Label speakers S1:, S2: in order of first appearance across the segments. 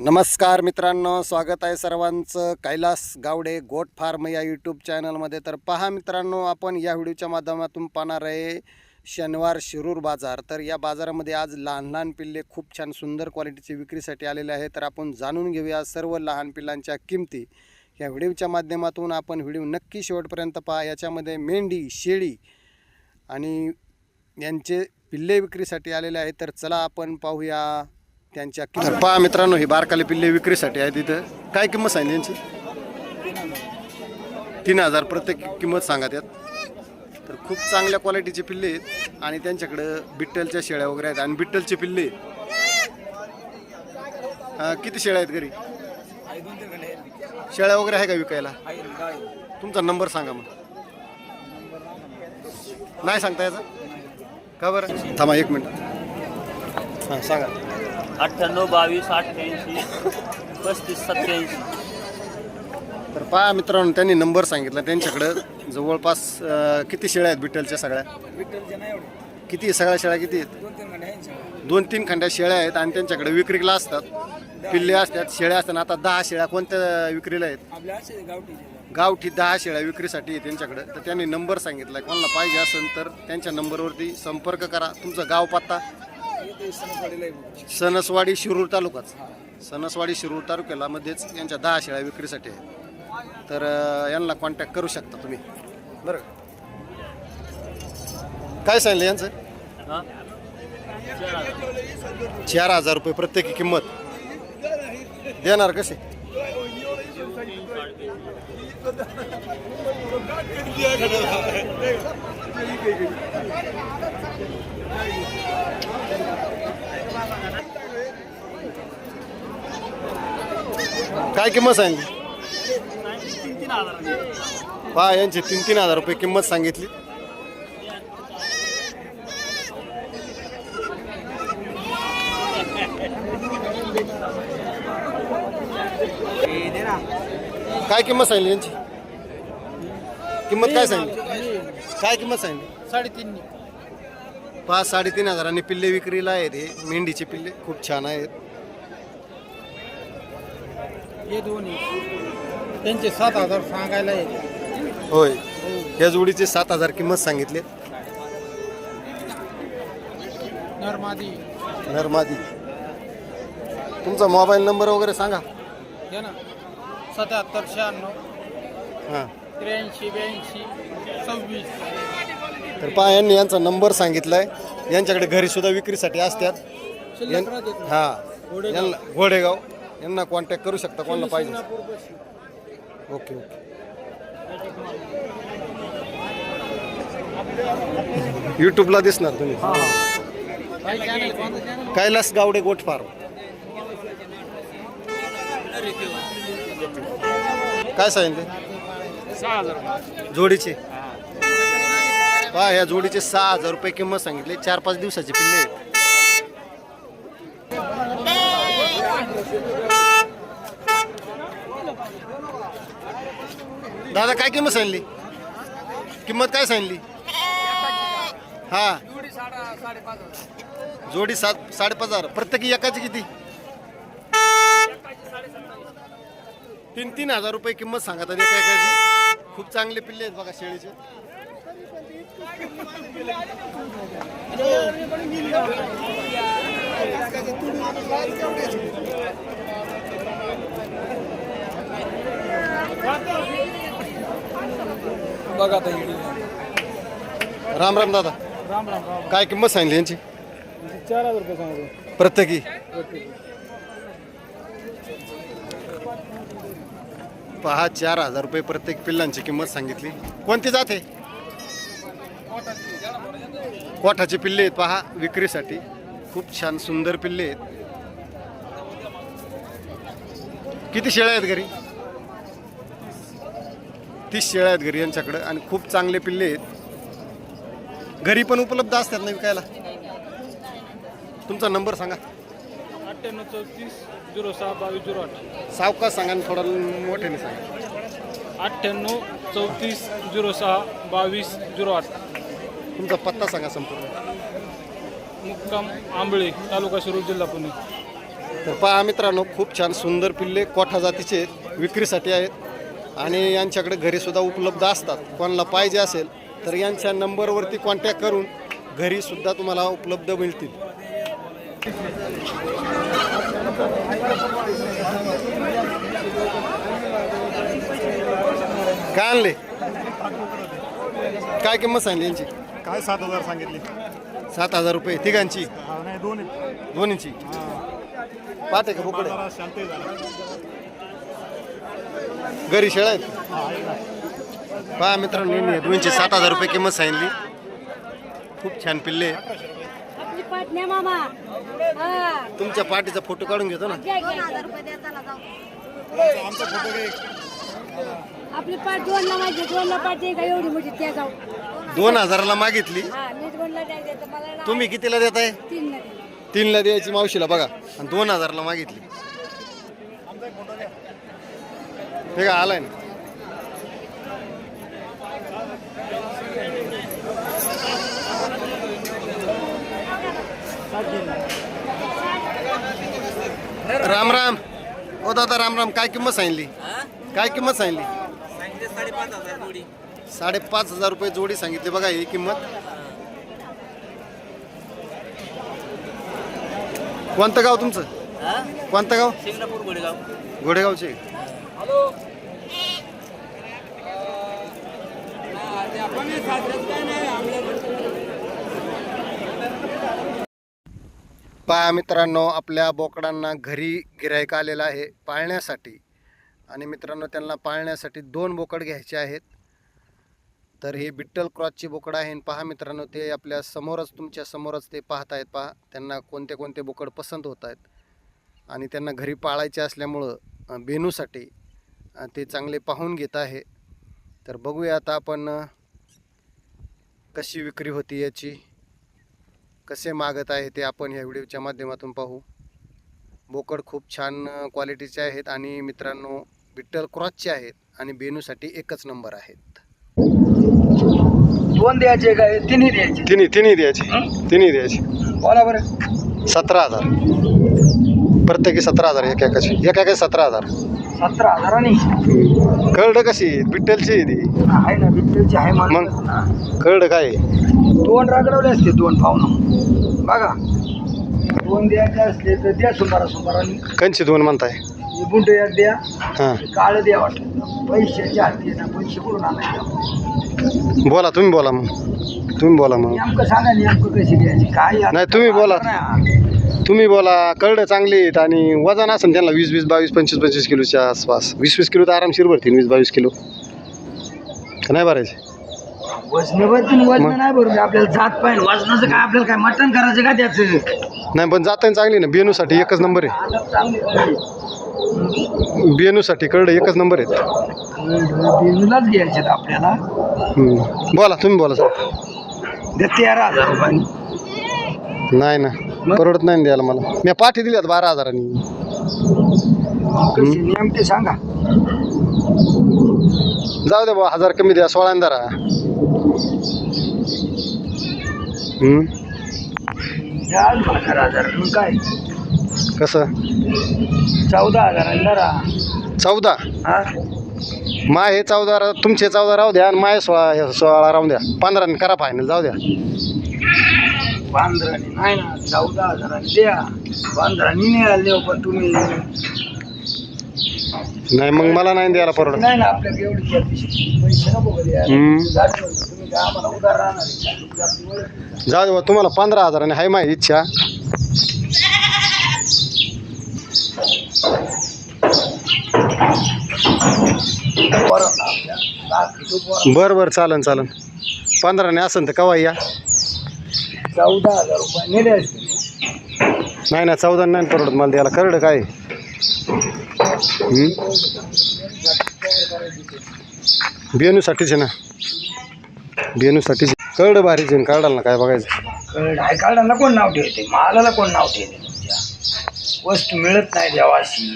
S1: नमस्कार मित्रांनो स्वागत आहे सर्वांचं. कैलास गावडे गोट फार्म या यूट्यूब चॅनलमध्ये तर पहा मित्रांनो आपण या व्हिडिओच्या माध्यमातून पाहणार आहे शनिवार शिरूर बाजार. तर या बाजारामध्ये आज लहान लहान पिल्ले खूप छान सुंदर क्वालिटीचे विक्रीसाठी आलेले आहे तर आपण जाणून घेऊया सर्व लहान पिल्लांच्या किमती. या व्हिडिओच्या माध्यमातून आपण व्हिडिओ नक्की शेवटपर्यंत पहा. याच्यामध्ये मेंढी शेळी आणि यांचे पिल्ले विक्रीसाठी आलेले आहेत. तर चला आपण पाहूया. त्यांच्या किंमत. पहा मित्रांनो ही बारकाले पिल्ले विक्रीसाठी आहेत तिथं काय किंमत सांगितली यांची? तीन हजार प्रत्येक किंमत सांगा त्यात तर खूप चांगल्या क्वालिटीचे पिल्ले आहेत आणि त्यांच्याकडं बिट्टलच्या शेळ्या वगैरे आहेत. आणि बिट्टलचे पिल्ले आहेत. किती शेळ्या आहेत घरी? शेळ्या वगैरे आहे का विकायला? तुमचा नंबर सांगा मग. नाही सांगता याचा का बरं? थांबा एक मिनिट. हां सांगा.
S2: अठ्ठ्याण्णव बावीस अठ्ठ्याऐंशी पस्तीस सत्याऐंशी.
S1: तर पहा मित्रांनो त्यांनी नंबर सांगितला. त्यांच्याकडं जवळपास अं, किती शेळ्या आहेत बिठ्ठलच्या सगळ्या? किती आहे? सगळ्या शेळ्या किती आहेत? दोन तीन खंड्या शेळ्या आहेत आणि त्यांच्याकडे विक्रीला असतात. पिल्ले असतात शेळ्या असतात. आता दहा शेळ्या कोणत्या विक्रीला आहेत. गावठी दहा शेळ्या विक्रीसाठी आहे त्यांच्याकडे. तर त्यांनी नंबर सांगितला. कोणाला पाहिजे असेल तर त्यांच्या नंबरवरती संपर्क करा. तुमचं गाव पत्ता सणसवाडी शिरूर तालुकाच. सणसवाडी शिरूर तालुक्याला मध्येच यांच्या दहा शेळ्या विक्रीसाठी आहे. तर अं, यांना कॉन्टॅक्ट करू शकता तुम्ही. बरं. काय सांगितलं यांचं?
S2: हां?
S1: चार हजार रुपये प्रत्येकी किंमत. देणार कसे? काय किंमत सांगितली?
S2: हजार
S1: पहा यांची तीन तीन हजार रुपये किंमत सांगितली. काय किंमत सांगितली यांची? किंमत काय सांगितली? काय किंमत सांगितली?
S3: साडेतीन
S1: पाच साडेतीन हजारांनी पिल्ले विक्रीला आहेत हे. मेंढीचे पिल्ले खूप छान आहेत.
S3: हे दोन्ही त्यांचे सात हजार सांगायला येते
S1: होय. या जोडीचे सात हजार किंमत सांगितली.
S3: नरमादी.
S1: नरमादी. तुमचा मोबाईल नंबर वगैरे सांगा.
S3: हे ना. सत्याहत्तर शहाण्णव.
S1: हां.
S3: त्र्याऐंशी ब्याऐंशी सव्वीस.
S1: तर पहा यांनी यांचा नंबर सांगितलाय. यांच्याकडे घरी सुद्धा विक्रीसाठी असतात.
S3: शिल्लक
S1: यां-
S3: राहते
S1: हा. यांना घोडेगाव. यांना कॉन्टॅक्ट करू शकता कोणाला पाहिजे. Okay okay. यूट्यूबला दिसणार तुम्ही. Kailas Gawade goat farm. काय सांगितले?
S3: हजार
S1: जोडीचे? पहा या जोडीचे सहा हजार रुपये किंमत सांगितली. चार पाच दिवसाचे पिल्ले आहेत. दादा काय किंमत सांगली? किंमत काय सांगली? हा. जोडी सात साडेपाच हजार. प्रत्येकी एकाची किती? तीन तीन हजार रुपये किंमत सांगा एका एकाची. खूप चांगले पिल्ले आहेत बघा शेळीचे.
S3: बघा आता.
S1: राम राम दादा.
S3: राम राम राम
S1: काय किंमत सांगली यांची?
S3: चार हजार रुपये सांगतो.
S1: प्रत्येकी. पहा चार हजार रुपये प्रत्येक पिल्लांची किंमत सांगितली. कोणती जाते कोठाचे पिल्ले आहेत पहा विक्रीसाठी. खूप छान सुंदर पिल्ले आहेत. किती शेळ्या आहेत घरी? तीस शेळ्या आहेत घरी यांच्याकडे आणि खूप चांगले पिल्ले आहेत. घरी पण उपलब्ध असतात ना विकायला? तुमचा नंबर सांगा.
S3: अठ्ठ्याण्णव चौतीस झिरो सहा बावीस झिरो आठ.
S1: सावकाश सांगा आणि थोडा मोठ्याने सांगा.
S3: अठ्ठ्याण्णव चौतीस झिरो सहा बावीस झिरो आठ.
S1: तुमचा पत्ता सांगा संपूर्ण.
S3: मुक्काम आंबळे तालुका शिरूर जिल्हा पुणे.
S1: तर पहा मित्रांनो खूप छान सुंदर पिल्ले कोठा जातीचे आहेत विक्रीसाठी आहेत. आणि यांच्याकडे घरीसुद्धा उपलब्ध असतात. कोणाला पाहिजे असेल तर यांच्या नंबरवरती कॉन्टॅक्ट करून घरीसुद्धा तुम्हाला उपलब्ध मिळतील. काय आणले? काय किंमत सांगली यांची?
S4: काय सात हजार सांगितले?
S1: सात हजार रुपये. तिघांची?
S4: नाही दोन.
S1: दोन्हीची? पाहते का बोकडे?
S4: शांत
S1: घरी शेळा आहेत? पहा मित्रांनो दोनशे सात हजार रुपये किंमत सांगितली. खूप छान पिल्ले
S5: हा.
S1: तुमच्या पाठीचा फोटो काढून घेतो ना.
S5: आपली पाट दोनला माझी दोनला पाट आहे का एवढी मोठी त्या जाऊ.
S1: दोन हजाराला मागितली.
S5: हा मी दोनला द्यायचं तर मला ना
S1: तुम्ही कितीला देताय?
S5: तीन नाही
S1: तीनला द्यायची मावशीला बघा. आणि दोन हजारला मागितली. हे का आलाय ना. राम राम. ओ दादा राम राम. काय किंमत सांगितली? काय किंमत सांगितली? साडेपाच हजार रुपये जोडी सांगितली बघा ही किंमत. कोणतं गाव तुमचं? कोणतं गाव?
S2: गोडेगाव.
S1: घोडेगावचे पहा मित्रांनो आपल्या बोकडांना घरी गिरायक आलेला आहे पाळण्यासाठी. आणि मित्रांनो त्यांना पाळण्यासाठी दोन बोकड घ्यायचे आहेत. तर हे बिट्टल क्रॉसची बोकड आहे. आणि पहा मित्रांनो ते आपल्या समोरच तुमच्या समोरच ते पाहत आहेत. पहा त्यांना कोणते कोणते बोकड पसंत होत आहेत. आणि त्यांना घरी पाळायचे असल्यामुळं बेनूसाठी ते चांगले पाहून घेत आहे. तर बघूया आता आपण कशी विक्री होती याची? कसे मागत आहे ते आपण ह्या व्हिडिओच्या माध्यमातून पाहू. बोकड खूप छान क्वालिटीचे आहेत आणि मित्रांनो विठ्ठल क्रॉसचे आहेत आणि बेनूसाठी एकच नंबर आहेत.
S6: दोन द्यायचे काय तिन्ही द्यायचे.
S1: तिन्ही तिन्ही द्यायचे. तिन्ही द्यायचे.
S6: बोला बरं.
S1: सतरा हजार. प्रत्येकी सतरा हजार एक एकाची एक एकाची सतरा हजार.
S6: सतरा हजारांनी.
S1: कळलं कशी? बिट्टलची आहे ती.
S6: आहे ना बिट्टलची आहे
S1: मग?
S6: मग
S1: कळलं काय?
S6: दोन रागडवले असते दोन पाहुणं. बघा दोन द्यायचे असले तर द्या सुमारा सुमाराने.
S1: कंची दोन म्हणताय.
S6: हे बुंड एक द्या.
S1: हां.
S6: काळ द्या वाटलं पैशाचे हाती ना पैसे कुठून आणायचे?
S1: बोला तुम्ही बोला मग. तुम्ही बोला मग.
S6: नेमकं सांगा नेमकं कशी द्यायची? काय
S1: नाही, तुम्ही बोला.
S6: नाही.
S1: तुम्ही बोला कळलं चांगली आहेत आणि वजन असेल त्यांना वीस वीस बावीस पंचवीस पंचवीस किलोच्या आसपास. वीस वीस किलो तर आरामशीर भरतील वीस बावीस किलो. नाही भरायचे.
S6: वजन वजन? नाही बरोबर आपल्याला जात पाहिजे. वजनाचं काय आपल्याला काय मटण करायचं का त्याचं?
S1: नाही पण जाता चांगली ना. बेनूसाठी एकच नंबर आहे.
S6: चांगली पाहिजे.
S1: बेनूसाठी कळलं एकच नंबर आहेत.
S6: बेनूलाच घ्यायचे आपल्याला.
S1: हम्म. बोला तुम्ही बोला सर.
S6: तेरा हजार रुपये.
S1: नाही ना. परवडत नाही द्यायला मला. मी पाठी दिल्यात बारा हजारांनी.
S6: कशी? नेमके सांगा.
S1: जाऊ दे बा हजार कमी द्या सोळा धरा. हम्म.
S6: हजार. मग काय?
S1: कसं?
S6: चौदा हजार जरा
S1: चौदा?
S6: हा?
S1: माय हे चौदा रा- तुमचे चौदा राहू द्या आणि माय सोळा हे सोळा राहू द्या. पंधरा करा फायनल जाऊ द्या.
S6: पंधराने नाही ना चौदा हजाराने द्या पंधराने नाही आले पण तुम्ही
S1: नाही मग मला नाही द्यायला परवडत
S6: नाही ना आपल्याला एवढी पैसे नको का द्यायला?
S1: हम्म.
S6: गाडी वर तुम्ही काय आम्हाला उधार राहणार आहे. तुमची आपली ओळख आहे.
S1: जाऊ दे बा तुम्हाला पंधरा हजाराने हाय माझी इच्छा
S6: पोरं ना आपल्या. पोरं.
S1: बरं बरं चालन चालन पंधराने असन तर कवा या
S6: चौदा हजार रुपये नेले असते
S1: नाही ना चौदा नाही परवडत मला द्यायला करडं काय? बेनूसाठीच आहे ना. बेनूसाठीच करडं भारीच आहे. काढाल ना काय बघायचं?
S6: ढाय काढायला कोण नाव ठेवते? मालाला कोण नाव ठेवते तुमच्या? वस्तू मिळत नाही देवाशी.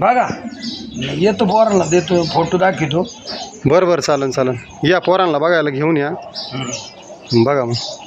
S6: बघा येतो पोराला देतो फोटो दाखवतो.
S1: बरं बरं चालन चालन. या पोरांना बघायला घेऊन या. बघा मग.